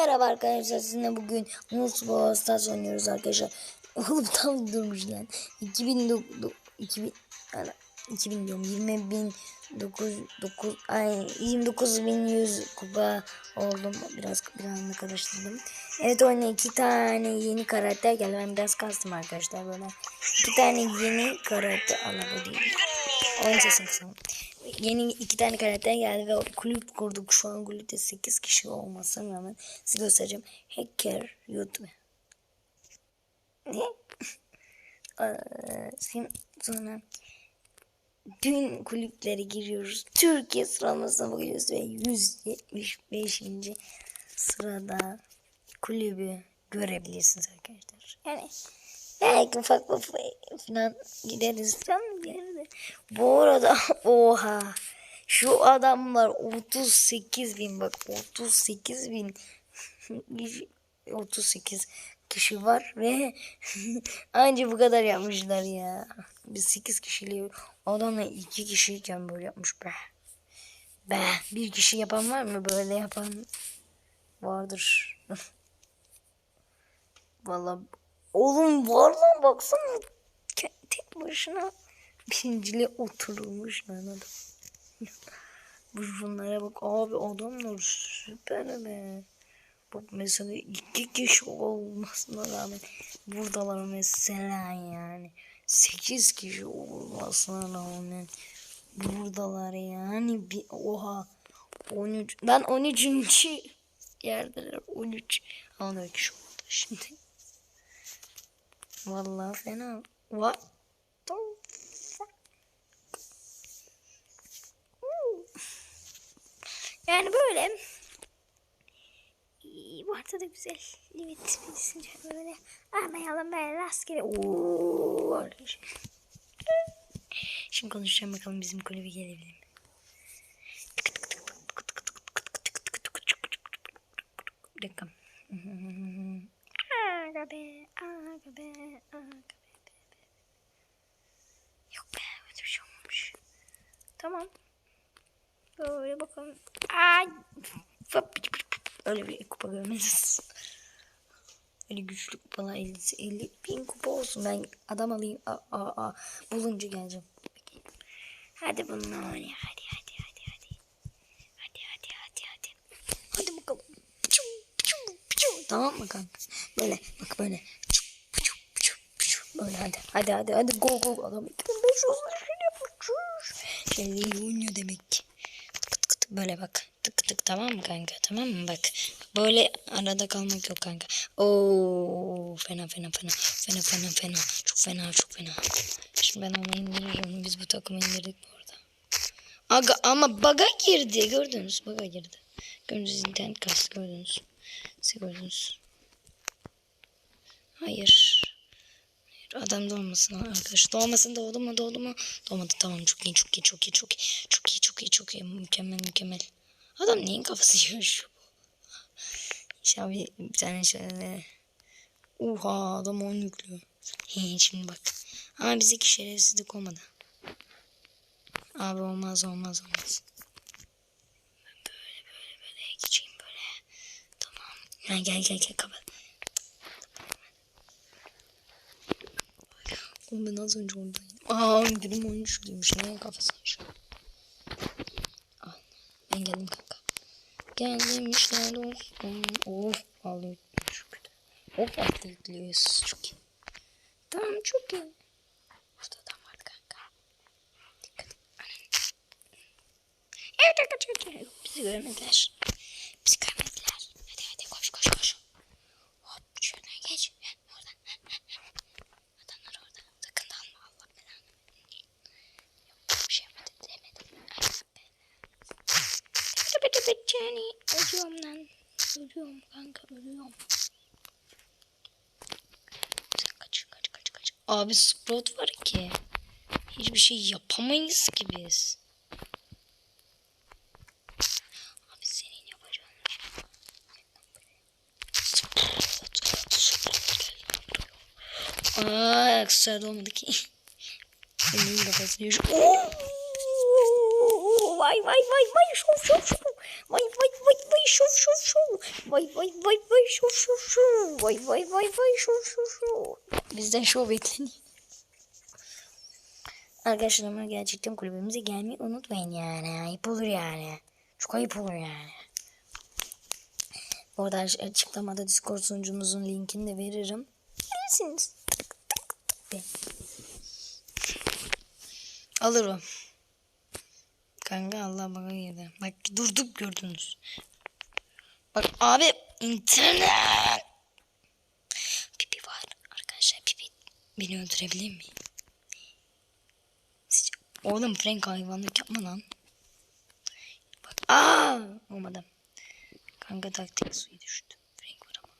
Merhaba arkadaşlar sizinle bugün Brawl Stars oynuyoruz arkadaşlar. Oğlum tam durmuş lan. 2000 2000 yani 2000 diyorum 20 bin 9 9 ay 29 bin 100 kupa oldum. Biraz bir anda karıştırdım. Evet oyuna iki tane yeni karakter geldi. Ben biraz kastım arkadaşlar böyle. İki tane yeni karakter. Değil. Oyun sesini kısalım. Yeni iki tane karakter geldi ve kulüp kurduk. Şu an kulüpte 8 kişi olmasına rağmen size göstereceğim. Hacker YouTube. Ne? Sonra tüm kulüplere giriyoruz. Türkiye sıralamasına bakıyoruz ve 175. sırada kulübü görebilirsiniz arkadaşlar. Yani belki ufak ufak falan gideriz. Tam gideriz. Bu arada oha şu adamlar 38 bin bak 38 bin 38 kişi var ve anca bu kadar yapmışlar ya. Biz 8 kişiliği adamla 2 kişiyken böyle yapmış be. Be bir kişi yapan var mı böyle yapan? Vardır. Vallahi oğlum var lan baksana. Tek başına birinciliğe oturmuş lan adam. Bu şunlara bak abi adamlar süper be. Bak mesela iki kişi olmasına rağmen buradalar mesela yani. Sekiz kişi olmasına rağmen buradalar yani. Bir, oha 13 ben 13. yerdeler 13 14 kişi oldu şimdi. Vallahi fena. What Yani böyle bu arada da güzel. Limit bilsince böyle almayalım böyle rastgele. Oo, arkadaşlar. Şimdi konuşacağım bakalım bizim kulübe gelebilir mi? Bir dakika. Aga be, aga be, aga be. Yok be, öyle bir şey olmamış. Tamam. Böyle bakalım. Ay. Öyle bir kupa görmeniz. Öyle güçlü kupalar 50, 50 bin kupa olsun. Ben adam alayım. Aa, aa, aa. Bulunca geleceğim. Hadi bununla oynayalım. Hadi hadi hadi hadi. Hadi hadi hadi hadi. Hadi bakalım. Piçu, piçu, piçu. Tamam mı kanka? Böyle bak böyle. Böyle hadi. Hadi hadi hadi. Go go. Adam 2500 şey yapmış. Şey oynuyor demek ki. Böyle bak. Tık tık tamam mı kanka? Tamam mı bak. Böyle arada kalmak yok kanka. Oo fena fena fena. Fena fena fena. Çok fena çok fena. Şimdi ben onu indiririm. Biz bu takımı indirdik bu arada. Aga ama baga girdi. Gördünüz. Baga girdi. Gördünüz internet kastı gördünüz. Siz gördünüz. Hayır. Hayır adam doğmasın arkadaş. Doğmasın doğdu mu doğdu mu? Doğmadı tamam çok iyi çok iyi çok iyi çok iyi. Çok iyi çok iyi çok iyi. Mükemmel mükemmel. Adam neyin kafası yiyor şu? İnşallah bir, bir tane şöyle. Oha adam on yüklüyor. He, şimdi bak. Ama bizdeki şerefsizlik olmadı. Abi olmaz olmaz olmaz. Ben böyle böyle böyle geçeyim böyle. Tamam. Ha, gel gel gel kapat. Oğlum ben az önce oradaydım. Aa birim oyuncu demiş. Neyin kafası şu? Al. Ben geldim kanka. Geldim işte dostum. Of ağlıyor. Çok kötü. Of atlayıklıyoruz. Çok iyi. Tamam çok iyi. Burada adam var kanka. Dikkat et. Anan. Evet arkadaşlar. Bizi görmediler. Bizi görmediler. Hadi hadi koş koş koş. Hop şuradan geç. Heh, Oradan. Adamlar orada. Sakın dalma Allah belanı. Yok bir şey yapmadı demedim. Allah belanı. Jenny. Ölüyorum lan. Ölüyorum kanka ölüyorum. Kaç kaç kaç kaç. Abi Sprout var ki. Hiçbir şey yapamayız ki biz. Abi senin yapacağın. Sprout. Sprout gel. Aa aksesuar olmadı ki. Benim yiyor. Oo! Vay vay vay vay şov şov şov. Vay vay vay vay şov şov şov. Vay vay vay vay şu şu şu. Vay vay vay vay şu şu şu. Bizden şov bekleniyor. Arkadaşlar ama gerçekten kulübümüze gelmeyi unutmayın yani. Ayıp olur yani. Çok ayıp olur yani. Orada açıklamada Discord sunucumuzun linkini de veririm. Bilirsiniz. Alırım. Kanka Allah bana girdi. Bak durduk gördünüz. Bak abi internet. Pipi var arkadaşlar pipi. Beni öldürebilir mi? Oğlum Frank hayvanlık yapma lan. Bak aa olmadı. Kanka taktik suyu düştü. Frank var ama.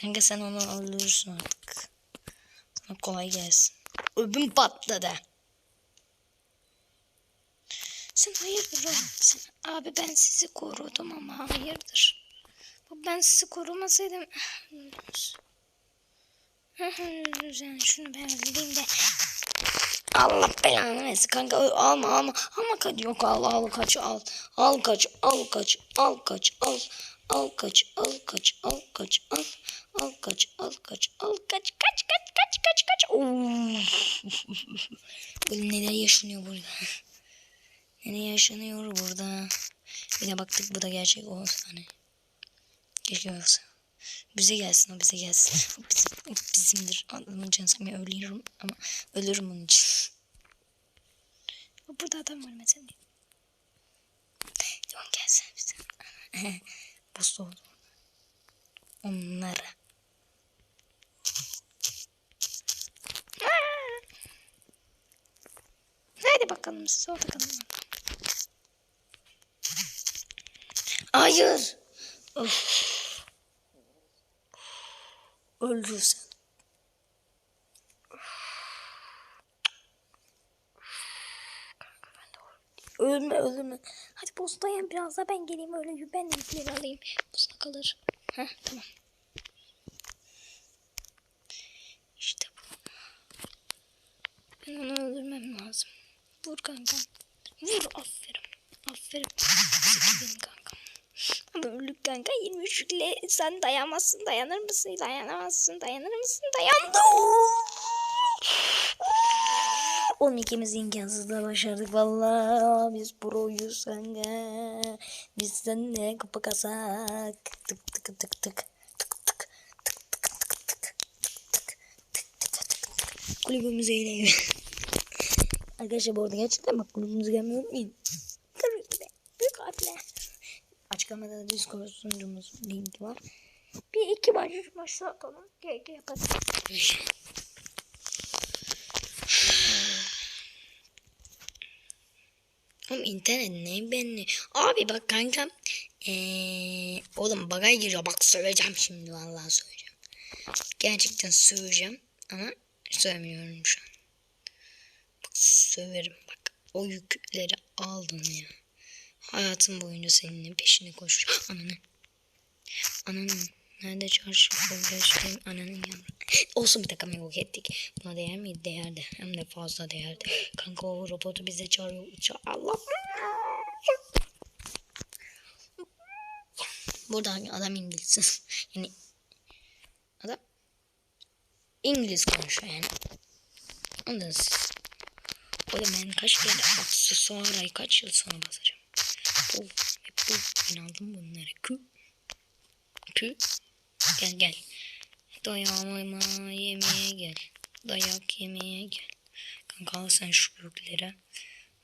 Kanka sen onu öldürürsün artık. Sana kolay gelsin. Öbüm patladı. Sen hayırdır oğlum? Sen, abi ben sizi korudum ama hayırdır? Ben sizi korumasaydım... Sen şunu ben öldüreyim de... Allah belanı versin kanka alma alma alma kaç yok al al kaç al al kaç al kaç al kaç al al kaç al kaç al kaç al al kaç al kaç al kaç kaç kaç kaç kaç kaç. Oğlum neler yaşanıyor burada neler yaşanıyor burada bir de baktık bu da gerçek o hani keşke olsa bize gelsin o bize gelsin. O bizim, o bizimdir. Adamın canı ölüyorum ama ölürüm onun için. Burada adam var mesela. Tamam gelsin bize. Boss oldu. Onlara. Hadi bakalım siz orada kalın. Hayır. Of. Öldür sen. Ölme ölme. Hadi boss dayan biraz da ben geleyim öyle ben yükleri alayım. Boss'a kalır. Heh tamam. İşte bu. Ben onu öldürmem lazım. Vur kankam. kanka 23 sen dayanmazsın dayanır mısın dayanamazsın dayanır mısın dayandı. Oğlum ikimiz imkansızla başardık valla. Biz proyuz kanka. Biz seninle kupa kasak. Tık tık tık tık. tık. kulübümüze yine Arkadaşlar bu arada gerçekten bak kulübümüze gelmeyi unutmayın. Açıklamada da Discord sunucumuz linki var. Bir iki maç üç maç atalım. GG yaparız. Oğlum internet ne benli? Abi bak kankam. Ee, oğlum bagay giriyor. Bak söyleyeceğim şimdi vallahi söyleyeceğim. Gerçekten söyleyeceğim ama söylemiyorum şu an. Bak söverim bak. O yükleri aldın ya. Hayatım boyunca seninle peşine koşacağım. Ananı. Ananı. Nerede çarşı kurleştim ananın yavru. Olsun bir takım yok ettik. Buna değer miydi? Değerdi. Hem de fazla değerdi. Kanka o robotu bize çağırıyor. Ça Allah. Burada adam İngiliz. Yani adam İngiliz konuşuyor yani. Ondan siz. Oğlum ben kaç kere aksesuarayı kaç yıl sonra basacağım. Hep bu. Ben aldım bunları. Kü. Kü. Gel gel. Dayağıma yemeye gel. Dayak yemeye gel. Kanka al sen şu büyükleri.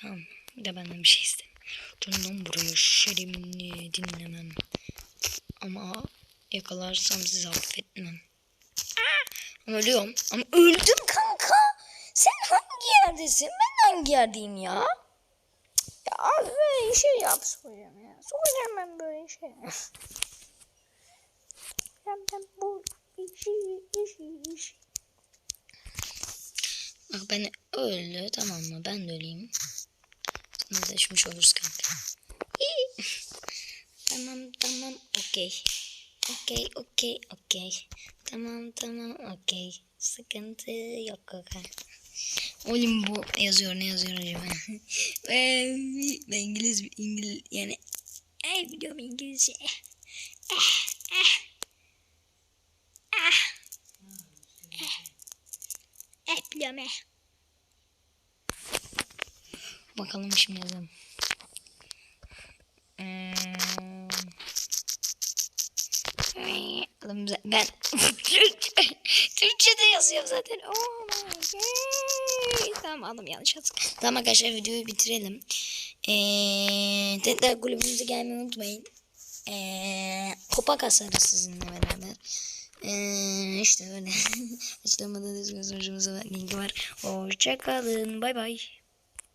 Tamam. Bir de benden bir şey iste. Canım buraya şerimini dinlemem. Ama yakalarsam sizi affetmem. Ama ölüyorum. Ama öldüm kanka. Sen hangi yerdesin? Ben hangi yerdeyim ya? Abi böyle şey yap soracağım ya. Soracağım ben böyle şey. Ben, ben bu işi işi işi. Bak ben öldü tamam mı? Ben de öleyim. Anlaşmış oluruz kanka. Tamam tamam okey. Okey okey okey. Tamam tamam okey. Sıkıntı yok kanka. Oğlum bu yazıyor ne yazıyor acaba? ben, ben İngiliz İngiliz yani Ay biliyorum İngilizce. Eh biliyorum eh. Bakalım şimdi yazalım. Ben Türkçe, Türkçe'de yazıyorum zaten. Oh my god. Tamam aldım yanlış yazdım. Tamam arkadaşlar videoyu bitirelim. Ee, tekrar kulübümüze gelmeyi unutmayın. Ee, kupa kasarız sizinle beraber. Ee, işte öyle. Açıklamada da linki var. Hoşçakalın. Bay bay.